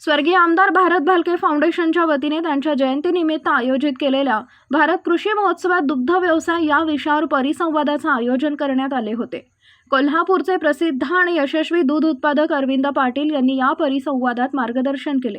स्वर्गीय आमदार भारत भालके फाउंडेशनच्या वतीने त्यांच्या जयंतीनिमित्त आयोजित केलेल्या भारत कृषी महोत्सवात दुग्ध व्यवसाय या विषयावर परिसंवादाचं आयोजन करण्यात आले होते. कोल्हापूरचे प्रसिद्ध आणि यशस्वी दूध उत्पादक अरविंद पाटील यांनी या परिसंवादात मार्गदर्शन केले.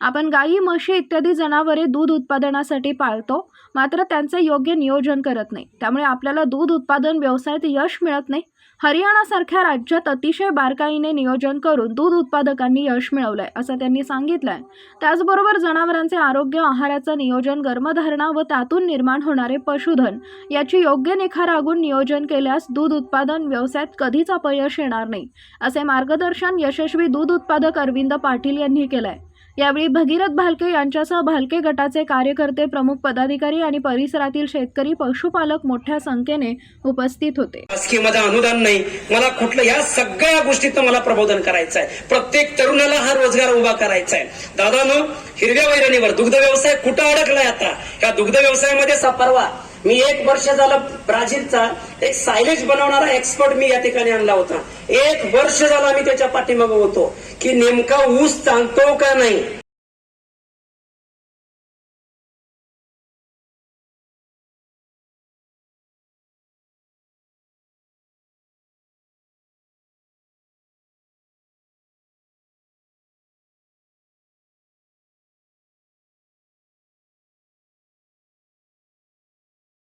आपण गायी म्हशी इत्यादी जनावरे दूध उत्पादनासाठी पाळतो मात्र त्यांचे योग्य नियोजन करत नाही. त्यामुळे आपल्याला दूध उत्पादन व्यवसायात यश मिळत नाही. हरियाणासारख्या राज्यात अतिशय बारकाईने नियोजन करून दूध उत्पादकांनी यश मिळवलंय असं त्यांनी सांगितलंय. त्याचबरोबर जनावरांचे आरोग्य आहाराचं नियोजन गर्भधारणा व त्यातून निर्माण होणारे पशुधन याची योग्य निखारागून नियोजन केल्यास दूध उत्पादन व्यवसायात कधीच अपयश येणार नाही असे मार्गदर्शन यशस्वी दूध उत्पादक अरविंद पाटील यांनी केलंय. यावेळी भगीरथ भालके यांच्यासह भालके गटाचे कार्यकर्ते प्रमुख पदाधिकारी आणि परिसरातील शेतकरी पशुपालक मोठ्या संख्येने उपस्थित होते. स्कीममध्ये अनुदान नाही. मला कुठलं या सगळ्या गोष्टीत मला प्रबोधन करायचं आहे प्रत्येक तरुणाला हा रोजगार उभा करायचा आहे दादानो हिरव्या वैरणीवर दुग्ध व्यवसाय कुठं अडकलाय आता? या दुग्ध व्यवसायामध्ये सपरवा. मी एक वर्ष झालं ब्राझीलचा एक सायलेज बनवणारा एक्सपर्ट मी या ठिकाणी आणला होता. एक वर्ष झाला मी त्याच्या पाठीमागं होतो. की नेमका ऊस चालतो का नाही?